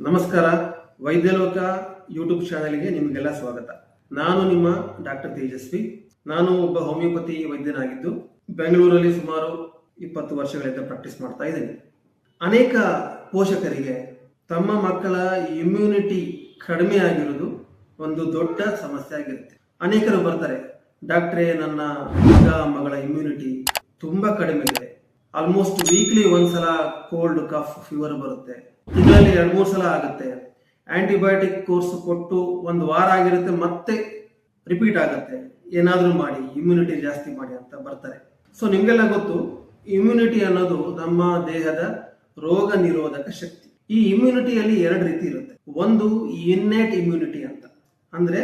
ನಮಸ್ಕಾರ. ವೈದ್ಯಲೋಕ ಯೂಟ್ಯೂಬ್ ಚಾನೆಲ್ಗೆ ನಿಮಗೆಲ್ಲ ಸ್ವಾಗತ. ನಾನು ನಿಮ್ಮ ಡಾಕ್ಟರ್ ತೇಜಸ್ವಿ. ನಾನು ಒಬ್ಬ ಹೋಮಿಯೋಪತಿ ವೈದ್ಯನಾಗಿದ್ದು, ಬೆಂಗಳೂರಲ್ಲಿ ಸುಮಾರು ಇಪ್ಪತ್ತು ವರ್ಷಗಳಿಂದ ಪ್ರಾಕ್ಟೀಸ್ ಮಾಡ್ತಾ ಇದ್ದೇನೆ. ಅನೇಕ ಪೋಷಕರಿಗೆ ತಮ್ಮ ಮಕ್ಕಳ ಇಮ್ಯುನಿಟಿ ಕಡಿಮೆ ಆಗಿರೋದು ಒಂದು ದೊಡ್ಡ ಸಮಸ್ಯೆ ಆಗಿರುತ್ತೆ. ಅನೇಕರು ಬರ್ತಾರೆ, ಡಾಕ್ಟ್ರೇ, ನನ್ನ ಮಗ, ಮಗಳ ಇಮ್ಯುನಿಟಿ ತುಂಬಾ ಕಡಿಮೆ ಇದೆ. ಆಲ್ಮೋಸ್ಟ್ ವೀಕ್ಲಿ ಒಂದ್ಸಲ ಕೋಲ್ಡ್ ಕಫ್ ಫೀವರ್ ಬರುತ್ತೆ. ತಿಂಗಳಲ್ಲಿ ಎರಡು, ಮೂರು ಸಲ ಆಗುತ್ತೆ. ಆಂಟಿಬಯೋಟಿಕ್ ಕೋರ್ಸ್ ಕೊಟ್ಟು ಒಂದು ವಾರ ಆಗಿರುತ್ತೆ, ಮತ್ತೆ ರಿಪೀಟ್ ಆಗುತ್ತೆ. ಏನಾದರೂ ಮಾಡಿ ಇಮ್ಯುನಿಟಿ ಜಾಸ್ತಿ ಮಾಡಿ ಅಂತ ಬರ್ತಾರೆ. ಸೊ ನಿಮಗೆಲ್ಲ ಗೊತ್ತು ಇಮ್ಯುನಿಟಿ ಅನ್ನೋದು ನಮ್ಮ ದೇಹದ ರೋಗ ನಿರೋಧಕ ಶಕ್ತಿ. ಈ ಇಮ್ಯುನಿಟಿಯಲ್ಲಿ ಎರಡು ರೀತಿ ಇರುತ್ತೆ. ಒಂದು ಇನ್ನೇಟ್ ಇಮ್ಯುನಿಟಿ ಅಂತ. ಅಂದ್ರೆ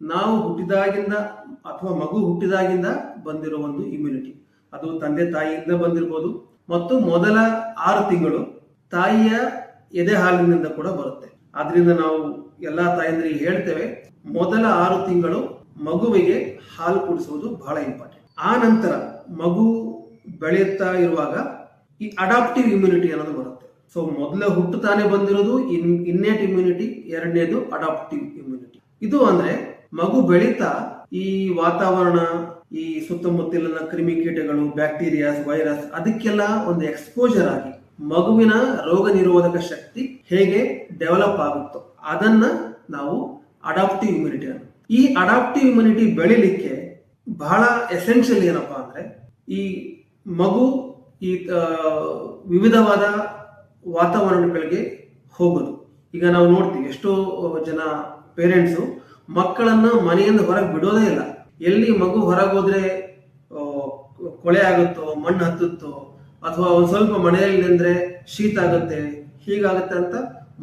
ನಾವು ಹುಟ್ಟಿದಾಗಿಂದ ಅಥವಾ ಮಗು ಹುಟ್ಟಿದಾಗಿಂದ ಬಂದಿರೋ ಒಂದು ಇಮ್ಯುನಿಟಿ ಅದು ತಂದೆ ತಾಯಿಯಿಂದ ಬಂದಿರಬಹುದು ಮತ್ತು ಮೊದಲ ಆರು ತಿಂಗಳು ತಾಯಿಯ ಎದೆ ಹಾಲಿನಿಂದ ಕೂಡ ಬರುತ್ತೆ. ಆದ್ರಿಂದ ನಾವು ಎಲ್ಲಾ ತಾಯಂದ್ರಿಗೆ ಹೇಳ್ತೇವೆ, ಮೊದಲ ಆರು ತಿಂಗಳು ಮಗುವಿಗೆ ಹಾಲು ಕುಡಿಸುವುದು ಬಹಳ ಇಂಪಾರ್ಟೆಂಟ್ ಆ ನಂತರ ಮಗು ಬೆಳೆಯುತ್ತಾ ಇರುವಾಗ ಈ ಅಡಾಪ್ಟಿವ್ ಇಮ್ಯುನಿಟಿ ಅನ್ನೋದು ಬರುತ್ತೆ. ಸೊ ಮೊದಲ ಹುಟ್ಟುತ್ತಾನೆ ಬಂದಿರೋದು, ಇನ್, ಇನ್ನೇಟ್ ಇಮ್ಯುನಿಟಿ ಎರಡನೇದು ಅಡಾಪ್ಟಿವ್ ಇಮ್ಯುನಿಟಿ ಇದು ಅಂದ್ರೆ ಮಗು ಬೆಳೀತಾ ಈ ವಾತಾವರಣ, ಈ ಸುತ್ತಮುತ್ತಲಿನ ಕ್ರಿಮಿಕೀಟಗಳು ಬ್ಯಾಕ್ಟೀರಿಯಾಸ್ ವೈರಸ್ ಅದಕ್ಕೆಲ್ಲ ಒಂದು ಎಕ್ಸ್ಪೋಜರ್ ಆಗಿ ಮಗುವಿನ ರೋಗ ನಿರೋಧಕ ಶಕ್ತಿ ಹೇಗೆ ಡೆವಲಪ್ ಆಗುತ್ತೋ ಅದನ್ನ ನಾವು ಅಡಾಪ್ಟಿವ್ ಇಮ್ಯುನಿಟಿ ಅಂತ ಈ ಅಡಾಪ್ಟಿವ್ ಇಮ್ಯುನಿಟಿ ಬೆಳಿಲಿಕ್ಕೆ ಬಹಳ ಎಸೆನ್ಷಿಯಲ್ ಏನಪ್ಪಾ ಅಂದ್ರೆ ಈ ಮಗು ಈ ವಿವಿಧವಾದ ವಾತಾವರಣಗಳಿಗೆ ಹೋಗೋದು. ಈಗ ನಾವು ನೋಡ್ತೀವಿ ಎಷ್ಟೋ ಜನ ಪೇರೆಂಟ್ಸು ಮಕ್ಕಳನ್ನ ಮನೆಯಿಂದ ಹೊರಗೆ ಬಿಡೋದೇ ಇಲ್ಲ. ಎಲ್ಲಿ ಮಗು ಹೊರಗೆ ಹೋದ್ರೆ ಕೊಳೆ ಆಗುತ್ತೋ, ಮಣ್ಣು ಹತ್ತುತ್ತೋ ಅಥವಾ ಒಂದ್ ಸ್ವಲ್ಪ ಮನೆಯಲ್ಲಿ ನಿಂದ್ರೆ ಶೀತ ಆಗುತ್ತೆ, ಹೀಗಾಗುತ್ತೆ ಅಂತ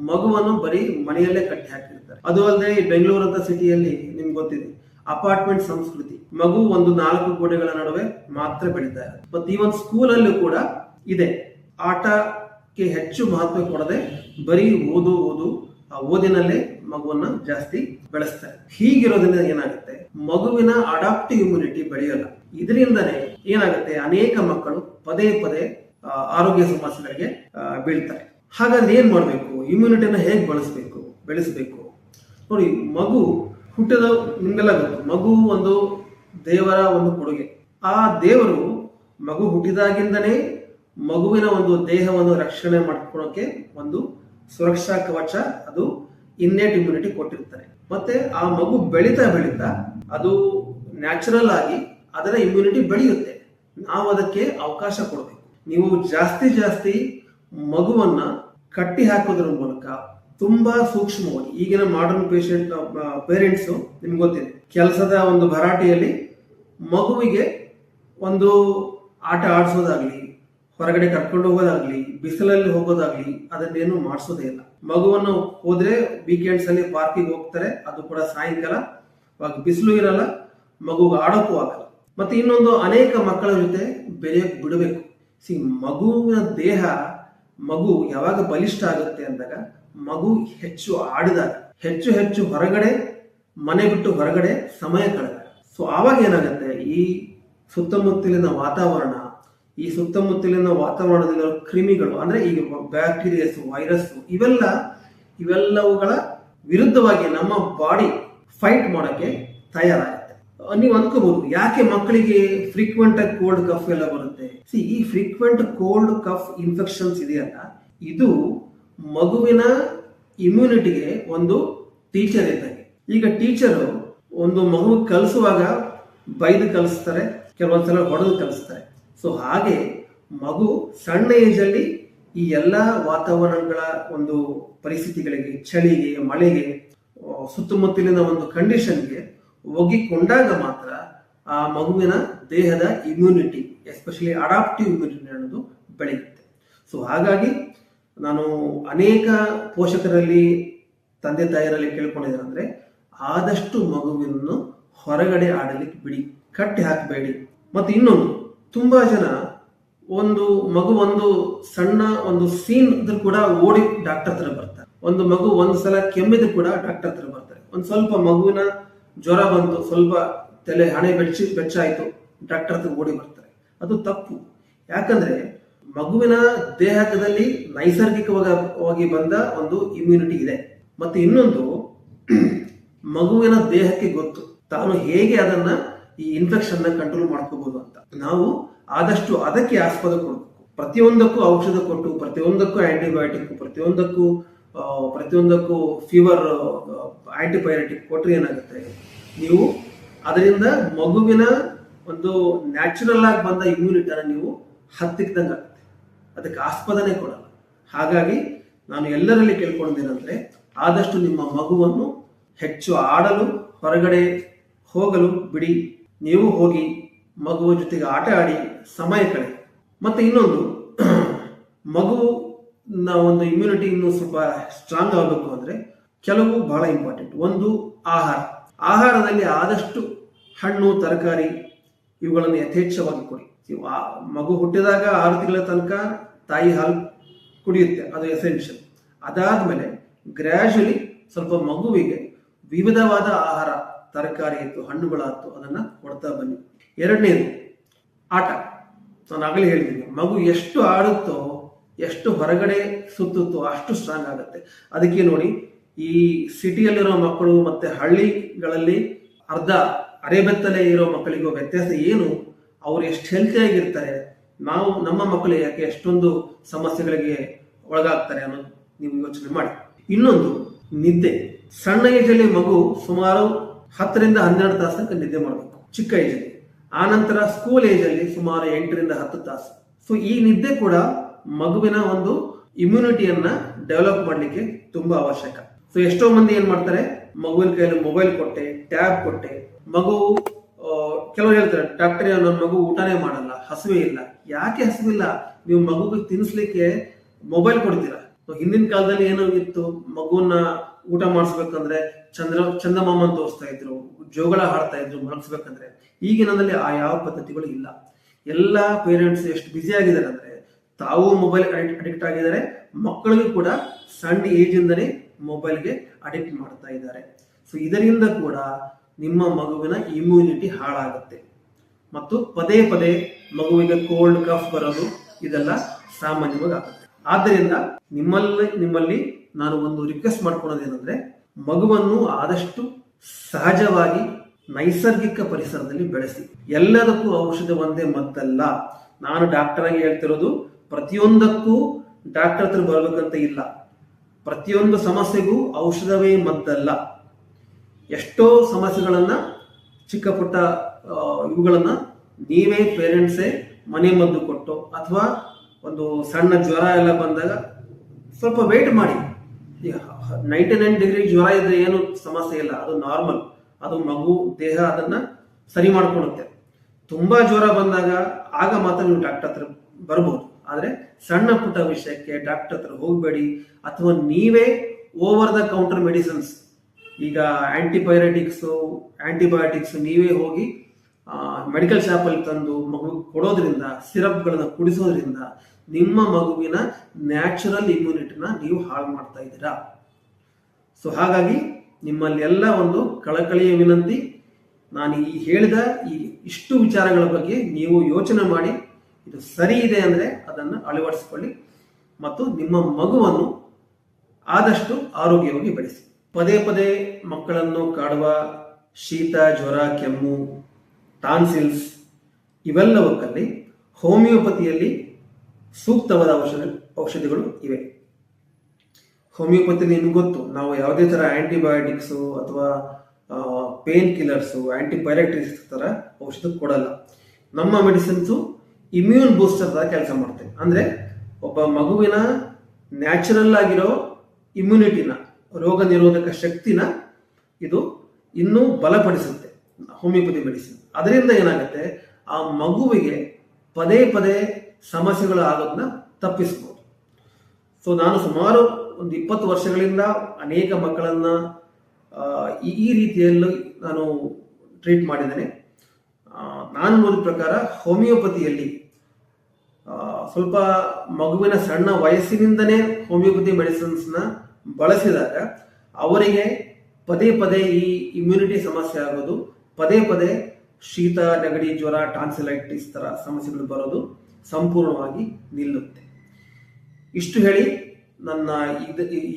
ಮಗುವನ್ನು ಬರೀ ಮನೆಯಲ್ಲೇ ಕಟ್ಟಿ ಹಾಕಿರ್ತಾರೆ. ಅದು ಅಲ್ಲದೆ ಈ ಬೆಂಗಳೂರು ಅಂತ ಸಿಟಿಯಲ್ಲಿ ನಿಮ್ಗೆ ಗೊತ್ತಿದೆ, ಅಪಾರ್ಟ್ಮೆಂಟ್ ಸಂಸ್ಕೃತಿ. ಮಗು ಒಂದು ನಾಲ್ಕು ಗೋಡೆಗಳ ನಡುವೆ ಮಾತ್ರ ಬೆಳೀತಾ ಮತ್ತು ಈ ಒಂದು ಸ್ಕೂಲಲ್ಲೂ ಕೂಡ ಇದೆ. ಆಟಕ್ಕೆ ಹೆಚ್ಚು ಮಹತ್ವ ಕೊಡದೆ ಬರೀ ಓದು ಓದು, ಆ ಓದಿನಲ್ಲೇ ಮಗುವನ್ನ ಜಾಸ್ತಿ ಬೆಳೆಸ್ತಾರೆ. ಹೀಗಿರೋದ್ರಿಂದ ಏನಾಗುತ್ತೆ? ಮಗುವಿನ ಅಡಾಪ್ಟಿವ್ ಇಮ್ಯುನಿಟಿ ಬೆಳೆಯಲ್ಲ. ಇದರಿಂದನೇ ಏನಾಗುತ್ತೆ? ಅನೇಕ ಮಕ್ಕಳು ಪದೇ ಪದೇ ಆರೋಗ್ಯ ಸಮಸ್ಯೆಗಳಿಗೆ ಬೀಳ್ತಾರೆ. ಹಾಗಾದ್ರೆ ಏನ್ ಮಾಡಬೇಕು? ಇಮ್ಯುನಿಟಿಯನ್ನು ಹೇಗೆ ಬಳಸಬೇಕು? ಬೆಳೆಸಬೇಕು? ನೋಡಿ, ಮಗು ಹುಟ್ಟಿದ ನಿಮ್ಗೆಲ್ಲ ಗೊತ್ತು. ಮಗು ಒಂದು ದೇವರ ಒಂದು ಕೊಡುಗೆ. ಆ ದೇವರು ಮಗು ಹುಟ್ಟಿದಾಗಿಂದನೇ ಮಗುವಿನ ಒಂದು ದೇಹವನ್ನು ರಕ್ಷಣೆ ಮಾಡ್ಕೊಳ್ಳೋಕೆ ಒಂದು ಸುರಕ್ಷಾ ಕವಚ, ಅದು ಇನ್ನೇಟ್ ಇಮ್ಯುನಿಟಿ ಕೊಟ್ಟಿರ್ತಾರೆ. ಮತ್ತೆ ಆ ಮಗು ಬೆಳೀತಾ ಬೆಳೀತಾ ಅದು ನ್ಯಾಚುರಲ್ ಆಗಿ ಅದರ ಇಮ್ಯುನಿಟಿ ಬೆಳೆಯುತ್ತೆ. ನಾವು ಅದಕ್ಕೆ ಅವಕಾಶ ಕೊಡಬೇಕು. ನೀವು ಜಾಸ್ತಿ ಜಾಸ್ತಿ ಮಗುವನ್ನ ಕಟ್ಟಿ ಹಾಕೋದ್ರ ಮೂಲಕ ತುಂಬಾ ಸೂಕ್ಷ್ಮವಾಗಿ, ಈಗಿನ ಮಾಡರ್ನ್ ಪೇಷಂಟ್ ಪೇರೆಂಟ್ಸ್ ನಿಮ್ಗೆ ಗೊತ್ತಿದೆ. ಕೆಲಸದ ಒಂದು ಭರಾಟೆಯಲ್ಲಿ ಮಗುವಿಗೆ ಒಂದು ಆಟ ಆಡಿಸೋದಾಗ್ಲಿ, ಹೊರಗಡೆ ಕರ್ಕೊಂಡು ಹೋಗೋದಾಗ್ಲಿ, ಬಿಸಿಲಲ್ಲಿ ಹೋಗೋದಾಗ್ಲಿ ಅದನ್ನೇನು ಮಾಡಿಸೋದೇ ಇಲ್ಲ. ಮಗುವನ್ನು ಹೋದ್ರೆ ವೀಕೆಂಡ್ಸ್ ಅಲ್ಲಿ ಪಾರ್ಕಿಗೆ ಹೋಗ್ತಾರೆ, ಅದು ಕೂಡ ಸಾಯಂಕಾಲ. ಬಿಸಿಲು ಇರಲ್ಲ, ಮಗುಗೆ ಆಡೋಕ್ಕೂ ಆಗಲ್ಲ. ಮತ್ತೆ ಇನ್ನೊಂದು ಅನೇಕ ಮಕ್ಕಳ ಜೊತೆ ಬೆರೆಯೋಕ್ ಬಿಡಬೇಕು. ಸಿ ಮಗುವಿನ ದೇಹ, ಮಗು ಯಾವಾಗ ಬಲಿಷ್ಠ ಆಗುತ್ತೆ ಅಂದಾಗ ಮಗು ಹೆಚ್ಚು ಆಡಿದಾಗ ಹೆಚ್ಚು ಹೆಚ್ಚು ಹೊರಗಡೆ, ಮನೆ ಬಿಟ್ಟು ಹೊರಗಡೆ ಸಮಯ ಕಳೆದ. ಸೊ ಆವಾಗ ಏನಾಗುತ್ತೆ? ಈ ಸುತ್ತಮುತ್ತಲಿನ ವಾತಾವರಣ, ಈ ಸುತ್ತಮುತ್ತಲಿನ ವಾತಾವರಣದಲ್ಲಿರೋ ಕ್ರಿಮಿಗಳು, ಅಂದ್ರೆ ಈಗ ಬ್ಯಾಕ್ಟೀರಿಯಾಸ್, ವೈರಸ್, ಇವೆಲ್ಲ, ಇವೆಲ್ಲವುಗಳ ವಿರುದ್ಧವಾಗಿ ನಮ್ಮ ಬಾಡಿ ಫೈಟ್ ಮಾಡೋಕ್ಕೆ ತಯಾರಾಗುತ್ತೆ ನೀವು ಅನ್ಕೋಬಹುದು. ಯಾಕೆ ಮಕ್ಕಳಿಗೆ ಫ್ರೀಕ್ವೆಂಟ್ ಆಗಿ ಕೋಲ್ಡ್ ಕಫ್ ಎಲ್ಲ ಬರುತ್ತೆ? ಸಿ ಈ ಫ್ರೀಕ್ವೆಂಟ್ ಕೋಲ್ಡ್ ಕಫ್ ಇನ್ಫೆಕ್ಷನ್ಸ್ ಇದೆಯಲ್ಲ, ಇದು ಮಗುವಿನ ಇಮ್ಯುನಿಟಿಗೆ ಒಂದು ಟೀಚರ್ ಇದ್ದಂಗೆ. ಈಗ ಟೀಚರು ಒಂದು ಮಗು ಕಲಿಸುವಾಗ ಬೈದು ಕಲಿಸ್ತಾರೆ ಕೆಲವೊಂದ್ಸಲ ಹೊಡೆದು ಕಲಿಸ್ತಾರೆ. ಸೊ ಹಾಗೆ ಮಗು ಸಣ್ಣ ಏಜ್ ಅಲ್ಲಿ ಈ ಎಲ್ಲ ವಾತಾವರಣಗಳ ಒಂದು ಪರಿಸ್ಥಿತಿಗಳಿಗೆ, ಚಳಿಗೆ, ಮಳೆಗೆ ಸುತ್ತಮುತ್ತಲಿನ ಒಂದು ಕಂಡೀಷನ್ಗೆ ಒಗ್ಗಿಕೊಂಡಾಗ ಮಾತ್ರ ಆ ಮಗುವಿನ ದೇಹದ ಇಮ್ಯುನಿಟಿ ಎಸ್ಪೆಷಲಿ ಅಡಾಪ್ಟಿವ್ ಇಮ್ಯುನಿಟಿ ಅನ್ನೋದು ಬೆಳೆಯುತ್ತೆ. ಸೊ ಹಾಗಾಗಿ ನಾನು ಅನೇಕ ಪೋಷಕರಲ್ಲಿ, ತಂದೆ ತಾಯಿಯರಲ್ಲಿ ಕೇಳ್ಕೊಂಡಿದ್ದಾರೆ ಆದಷ್ಟು ಮಗುವನ್ನು ಹೊರಗಡೆ ಆಡಲಿಕ್ಕೆ ಬಿಡಿ, ಕಟ್ಟಿ ಹಾಕಬೇಡಿ. ಮತ್ತು ಇನ್ನೊಂದು, ತುಂಬಾ ಜನ ಒಂದು ಮಗು ಒಂದು ಸಣ್ಣ ಒಂದು ಸೀನ್ ಇದ್ರೂ ಕೂಡ ಓಡಿ ಡಾಕ್ಟರ್ ಹತ್ರ ಬರ್ತಾರೆ. ಒಂದು ಮಗು ಒಂದು ಸಲ ಕೆಮ್ಮಿದ್ರು ಕೂಡ ಡಾಕ್ಟರ್ ಹತ್ರ ಬರ್ತಾರೆ. ಒಂದು ಸ್ವಲ್ಪ ಮಗುವಿನ ಜ್ವರ ಬಂತು, ಸ್ವಲ್ಪ ತಲೆ ಹಣೆ ಬೆಚ್ಚಿ ಬೆಚ್ಚಾಯಿತು ಡಾಕ್ಟರ್ ಹತ್ರ ಓಡಿ ಬರ್ತಾರೆ. ಅದು ತಪ್ಪು. ಯಾಕಂದ್ರೆ ಮಗುವಿನ ದೇಹದಲ್ಲಿ ನೈಸರ್ಗಿಕವಾಗಿ ಬಂದ ಒಂದು ಇಮ್ಯುನಿಟಿ ಇದೆ. ಮತ್ತು ಇನ್ನೊಂದು, ಮಗುವಿನ ದೇಹಕ್ಕೆ ಗೊತ್ತು. ತಾನು ಹೇಗೆ ಅದನ್ನ ಈ ಇನ್ಫೆಕ್ಷನ್ ಕಂಟ್ರೋಲ್ ಮಾಡ್ಕೋಬಹುದು ಅಂತ. ನಾವು ಆದಷ್ಟು ಅದಕ್ಕೆ ಆಸ್ಪದ ಕೊಡಬೇಕು. ಪ್ರತಿಯೊಂದಕ್ಕೂ ಔಷಧ ಕೊಟ್ಟು, ಪ್ರತಿಯೊಂದಕ್ಕೂ ಆಂಟಿಬಯೋಟಿಕ್ ಪ್ರತಿಯೊಂದಕ್ಕೂ ಪ್ರತಿಯೊಂದಕ್ಕೂ ಫೀವರ್ ಆಂಟಿಬಯೋಟಿಕ್ ಕೊಟ್ಟರೆ ಏನಾಗುತ್ತೆ? ನೀವು ಅದರಿಂದ ಮಗುವಿನ ಒಂದು ನ್ಯಾಚುರಲ್ ಆಗಿ ಬಂದ ಇಮ್ಯುನಿಟಿನ ನೀವು ಹತ್ತಿಕ್ದಂಗೆ ಆಗುತ್ತೆ ಅದಕ್ಕೆ ಆಸ್ಪದನೆ ಕೊಡಲ್ಲ. ಹಾಗಾಗಿ ನಾನು ಎಲ್ಲರಲ್ಲಿ ಕೇಳ್ಕೊಂಡೇನೆಂದರೆ ಆದಷ್ಟು ನಿಮ್ಮ ಮಗುವನ್ನು ಹೆಚ್ಚು ಆಡಲು, ಹೊರಗಡೆ ಹೋಗಲು ಬಿಡಿ. ನೀವು ಹೋಗಿ ಮಗುವ ಜೊತೆಗೆ ಆಟ ಆಡಿ, ಸಮಯ ಕಳೆ ಮತ್ತೆ ಇನ್ನೊಂದು ಮಗುವಿನ ಒಂದು ಇಮ್ಯುನಿಟಿ ಇನ್ನೂ ಸ್ವಲ್ಪ ಸ್ಟ್ರಾಂಗ್ ಆಗಬೇಕು ಅಂದ್ರೆ ಕೆಲವು ಬಹಳ ಇಂಪಾರ್ಟೆಂಟ್ ಒಂದು ಆಹಾರ. ಆಹಾರದಲ್ಲಿ ಆದಷ್ಟು ಹಣ್ಣು, ತರಕಾರಿ ಇವುಗಳನ್ನು ಯಥೇಚ್ಛವಾಗಿ ಕೊಡಿ. ಮಗು ಹುಟ್ಟಿದಾಗ ಆರು ತಿಂಗಳ ತನಕ ತಾಯಿ ಹಾಲು ಕುಡಿಯುತ್ತೆ. ಅದು ಎಸೆನ್ಷಿಯಲ್ ಅದಾದ್ಮೇಲೆ ಗ್ರ್ಯಾಜುಲಿ ಸ್ವಲ್ಪ ಮಗುವಿಗೆ ವಿವಿಧವಾದ ಆಹಾರ ತರಕಾರಿ ಇತ್ತು ಹಣ್ಣುಗಳಾಯ್ತು ಅದನ್ನ ಕೊಡ್ತಾ ಬನ್ನಿ. ಎರಡನೇದು, ಆಟ. ನಾನು ಆಗಲೇ ಹೇಳಿದ್ದೀನಿ. ಮಗು ಎಷ್ಟು ಆಡುತ್ತೋ ಎಷ್ಟು ಹೊರಗಡೆ ಸುತ್ತುತ್ತೋ ಅಷ್ಟು ಸ್ಟ್ರಾಂಗ್ ಆಗುತ್ತೆ. ಅದಕ್ಕೆ ನೋಡಿ, ಈ ಸಿಟಿಯಲ್ಲಿರೋ ಮಕ್ಕಳು ಮತ್ತೆ ಹಳ್ಳಿಗಳಲ್ಲಿ ಅರ್ಧ ಅರೆಬೆತ್ತಲೆ ಇರೋ ಮಕ್ಕಳಿಗೂ ವ್ಯತ್ಯಾಸ ಏನು? ಅವ್ರು ಎಷ್ಟು ಹೆಲ್ತಿಯಾಗಿರ್ತಾರೆ ನಾವು, ನಮ್ಮ ಮಕ್ಕಳು ಯಾಕೆ ಎಷ್ಟೊಂದು ಸಮಸ್ಯೆಗಳಿಗೆ ಒಳಗಾಗ್ತಾರೆ ಅನ್ನೋದು ನೀವು ಯೋಚನೆ ಮಾಡಿ. ಇನ್ನೊಂದು, ನಿದ್ದೆ. ಸಣ್ಣ ಏಜಲ್ಲಿ ಮಗು ಸುಮಾರು ಹತ್ತರಿಂದ ಹನ್ನೆರಡು ತಾಸು ತನಕ ನಿದ್ದೆ ಮಾಡಬೇಕು, ಚಿಕ್ಕ ಏಜಲ್ಲಿ ಆನಂತರ ನಂತರ ಸ್ಕೂಲ್ ಏಜಲ್ಲಿ ಸುಮಾರು ಎಂಟರಿಂದ ಹತ್ತು ತಾಸು. ಸೊ ಈ ನಿದ್ದೆ ಕೂಡ ಮಗುವಿನ ಒಂದು ಇಮ್ಯುನಿಟಿಯನ್ನ ಡೆವಲಪ್ ಮಾಡಲಿಕ್ಕೆ ತುಂಬಾ ಅವಶ್ಯಕ. ಸೊ ಎಷ್ಟೋ ಮಂದಿ ಏನ್ ಮಾಡ್ತಾರೆ? ಮಗುವಿನ ಕೈಯಲ್ಲಿ ಮೊಬೈಲ್ ಕೊಟ್ಟೆ ಟ್ಯಾಬ್ ಕೊಟ್ಟೆ. ಮಗು ಕೆಲವರು ಹೇಳ್ತಾರೆ ಡಾಕ್ಟರ್ ನನ್ನ ಮಗು ಊಟನೇ ಮಾಡಲ್ಲ, ಹಸುವೆ ಇಲ್ಲ. ಯಾಕೆ ಹಸುವಿಲ್ಲ ನೀವು ಮಗುಗೆ ತಿನ್ಸ್ಲಿಕ್ಕೆ ಮೊಬೈಲ್ ಕೊಡ್ತೀರಾ? ಹಿಂದಿನ ಕಾಲದಲ್ಲಿ ಏನಾಗಿತ್ತು? ಮಗುವನ್ನ ಊಟ ಮಾಡಿಸ್ಬೇಕಂದ್ರೆ ಚಂದ್ರ ಚಂದಮಾಮನ್ ತೋರಿಸ್ತಾ ಇದ್ರು, ಜೋಗಳ ಹಾಡ್ತಾ ಇದ್ರು ಮಲಗಿಸ್ಬೇಕಂದ್ರೆ ಈಗಿನದಲ್ಲಿ ಆ ಯಾವ ಪದ್ಧತಿಗಳು ಇಲ್ಲ. ಎಲ್ಲ ಪೇರೆಂಟ್ಸ್ ಎಷ್ಟು ಬ್ಯುಸಿ ಆಗಿದ್ದಾರೆ ಅಂದ್ರೆ ತಾವು ಮೊಬೈಲ್ ಅಡಿಕ್ಟ್ ಆಗಿದ್ದಾರೆ, ಮಕ್ಕಳಿಗೂ ಕೂಡ ಸಣ್ಣ ಏಜ್ ಇಂದನೇ ಮೊಬೈಲ್ಗೆ ಅಡಿಕ್ಟ್ ಮಾಡ್ತಾ ಇದ್ದಾರೆ. ಸೊ ಇದರಿಂದ ಕೂಡ ನಿಮ್ಮ ಮಗುವಿನ ಇಮ್ಯುನಿಟಿ ಹಾಳಾಗುತ್ತೆ. ಮತ್ತು ಪದೇ ಪದೇ ಮಗುವಿಗೆ ಕೋಲ್ಡ್ ಕಫ್ ಬರೋದು ಇದೆಲ್ಲ ಸಾಮಾನ್ಯವಾಗಿ ಆಗುತ್ತೆ. ಆದ್ದರಿಂದ ನಿಮ್ಮಲ್ಲಿ ನಿಮ್ಮಲ್ಲಿ ನಾನು ಒಂದು ರಿಕ್ವೆಸ್ಟ್ ಮಾಡ್ಕೊಳ್ಳೋದೇನೆಂದ್ರೆ ಮಗುವನ್ನು ಆದಷ್ಟು ಸಹಜವಾಗಿ ನೈಸರ್ಗಿಕ ಪರಿಸರದಲ್ಲಿ ಬೆಳೆಸಿ. ಎಲ್ಲದಕ್ಕೂ ಔಷಧ ಒಂದೇ ಮದ್ದಲ್ಲ. ನಾನು ಡಾಕ್ಟರ್ ಆಗಿ ಹೇಳ್ತಿರೋದು ಪ್ರತಿಯೊಂದಕ್ಕೂ ಡಾಕ್ಟರ್ ಹತ್ರ ಬರಬೇಕಂತ ಇಲ್ಲ. ಪ್ರತಿಯೊಂದು ಸಮಸ್ಯೆಗೂ ಔಷಧವೇ ಮದ್ದಲ್ಲ. ಎಷ್ಟೋ ಸಮಸ್ಯೆಗಳನ್ನ ಚಿಕ್ಕ ಪುಟ್ಟ ಇವುಗಳನ್ನ ನೀವೇ ಪೇರೆಂಟ್ಸೇ ಮನೆ ಮದ್ದು ಕೊಟ್ಟು ಅಥವಾ ಒಂದು ಸಣ್ಣ ಜ್ವರ ಎಲ್ಲ ಬಂದಾಗ ಸ್ವಲ್ಪ ವೇಟ್ ಮಾಡಿ. ನೈಂಟಿ ನೈನ್ ಡಿಗ್ರಿ ಜ್ವರ ಇದ್ರೆ ಏನು ಸಮಸ್ಯೆ ಇಲ್ಲ. ಅದು ನಾರ್ಮಲ್ ಅದು ಮಗು, ದೇಹ ಅದನ್ನ ಸರಿ ಮಾಡ್ಕೊಳ್ಳುತ್ತೆ ತುಂಬಾ ಜ್ವರ ಬಂದಾಗ ಆಗ ಮಾತ್ರ ನೀವು ಡಾಕ್ಟರ್ ಹತ್ರ ಬರ್ಬೋದು. ಆದ್ರೆ ಸಣ್ಣ ಪುಟ್ಟ ವಿಷಯಕ್ಕೆ ಡಾಕ್ಟರ್ ಹತ್ರ ಹೋಗಬೇಡಿ, ಅಥವಾ ನೀವೇ ಓವರ್ ದ ಕೌಂಟರ್ ಮೆಡಿಸಿನ್ಸ್ ಈಗ ಆಂಟಿಬಯೋಟಿಕ್ಸ್ ಆಂಟಿಬಯೋಟಿಕ್ಸ್ ನೀವೇ ಹೋಗಿ ಮೆಡಿಕಲ್ ಶಾಪಲ್ಲಿ ತಂದು ಮಗುವಿಗೆ ಕೊಡೋದ್ರಿಂದ ಸಿರಪ್ಗಳನ್ನ ಕುಡಿಸೋದ್ರಿಂದ ನಿಮ್ಮ ಮಗುವಿನ ನ್ಯಾಚುರಲ್ ಇಮ್ಯುನಿಟಿನ ನೀವು ಹಾಳು ಮಾಡ್ತಾ ಇದ್ದೀರಾ. ಸೊ ಹಾಗಾಗಿ ನಿಮ್ಮಲ್ಲಿ ಎಲ್ಲ ಒಂದು ಕಳಕಳಿಯ ವಿನಂತಿ, ನಾನು ಈ ಹೇಳಿದ ಈ ಇಷ್ಟು ವಿಚಾರಗಳ ಬಗ್ಗೆ ನೀವು ಯೋಚನೆ ಮಾಡಿ ಇದು ಸರಿ ಇದೆ ಅಂದರೆ ಅದನ್ನು ಅಳವಡಿಸಿಕೊಳ್ಳಿ ಮತ್ತು ನಿಮ್ಮ ಮಗುವನ್ನು ಆದಷ್ಟು ಆರೋಗ್ಯವಾಗಿ ಬೆಳೆಸಿ. ಪದೇ ಪದೇ ಮಕ್ಕಳನ್ನು ಕಾಡುವ ಶೀತ, ಜ್ವರ, ಕೆಮ್ಮು, ಟಾನ್ಸಿಲ್ಸ್ ಇವೆಲ್ಲವಕ್ಕಲ್ಲಿ ಹೋಮಿಯೋಪತಿಯಲ್ಲಿ ಸೂಕ್ತವಾದ ಔಷಧ, ಔಷಧಿಗಳು ಇವೆ. ಹೋಮಿಯೋಪತಿ ನಿಮ್ಗೆ ಗೊತ್ತು, ನಾವು ಯಾವುದೇ ಥರ ಆ್ಯಂಟಿಬಯೋಟಿಕ್ಸು ಅಥವಾ ಪೇನ್ ಕಿಲ್ಲರ್ಸು, ಆಂಟಿಬಯೋಟಿಕ್ಸ್ ಥರ ಔಷಧ ಕೊಡಲ್ಲ. ನಮ್ಮ ಮೆಡಿಸಿನ್ಸು ಇಮ್ಯೂನ್ ಬೂಸ್ಟರ್ ಕೆಲಸ ಮಾಡುತ್ತೆ ಅಂದರೆ ಒಬ್ಬ ಮಗುವಿನ ನ್ಯಾಚುರಲ್ ಆಗಿರೋ ಇಮ್ಯುನಿಟಿನ ರೋಗ ನಿರೋಧಕ ಶಕ್ತಿನ ಇದು ಇನ್ನೂ ಬಲಪಡಿಸುತ್ತೆ ಹೋಮಿಯೋಪತಿ ಮೆಡಿಸಿನ್ ಅದರಿಂದ ಏನಾಗುತ್ತೆ, ಆ ಮಗುವಿಗೆ ಪದೇ ಪದೇ ಸಮಸ್ಯೆಗಳು ಆಗೋದನ್ನ ತಪ್ಪಿಸ್ಬೋದು. ಸೊ ನಾನು ಸುಮಾರು ಒಂದು ಇಪ್ಪತ್ತು ವರ್ಷಗಳಿಂದ ಅನೇಕ ಮಕ್ಕಳನ್ನ ಈ ರೀತಿಯಲ್ಲೂ ನಾನು ಟ್ರೀಟ್ ಮಾಡಿದ್ದೇನೆ. ನಾನು ನೋಡಿದ ಪ್ರಕಾರ ಹೋಮಿಯೋಪತಿಯಲ್ಲಿ ಸ್ವಲ್ಪ ಮಗುವಿನ ಸಣ್ಣ ವಯಸ್ಸಿನಿಂದನೇ ಹೋಮಿಯೋಪತಿ ಮೆಡಿಸಿನ್ಸ್ನ ಬಳಸಿದಾಗ ಅವರಿಗೆ ಪದೇ ಪದೇ ಈ ಇಮ್ಯುನಿಟಿ ಸಮಸ್ಯೆ ಆಗೋದು, ಪದೇ ಪದೇ ಶೀತ, ನೆಗಡಿ, ಜ್ವರ ಟಾನ್ಸಿಲೈಟಿಸ್ ತರ ಸಮಸ್ಯೆಗಳು ಬರೋದು ಸಂಪೂರ್ಣವಾಗಿ ನಿಲ್ಲುತ್ತೆ. ಇಷ್ಟು ಹೇಳಿ ನನ್ನ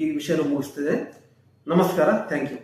ಈ ವಿಷಯನ ಮುಗಿಸ್ತಿದೆ. ನಮಸ್ಕಾರ ಥ್ಯಾಂಕ್ ಯು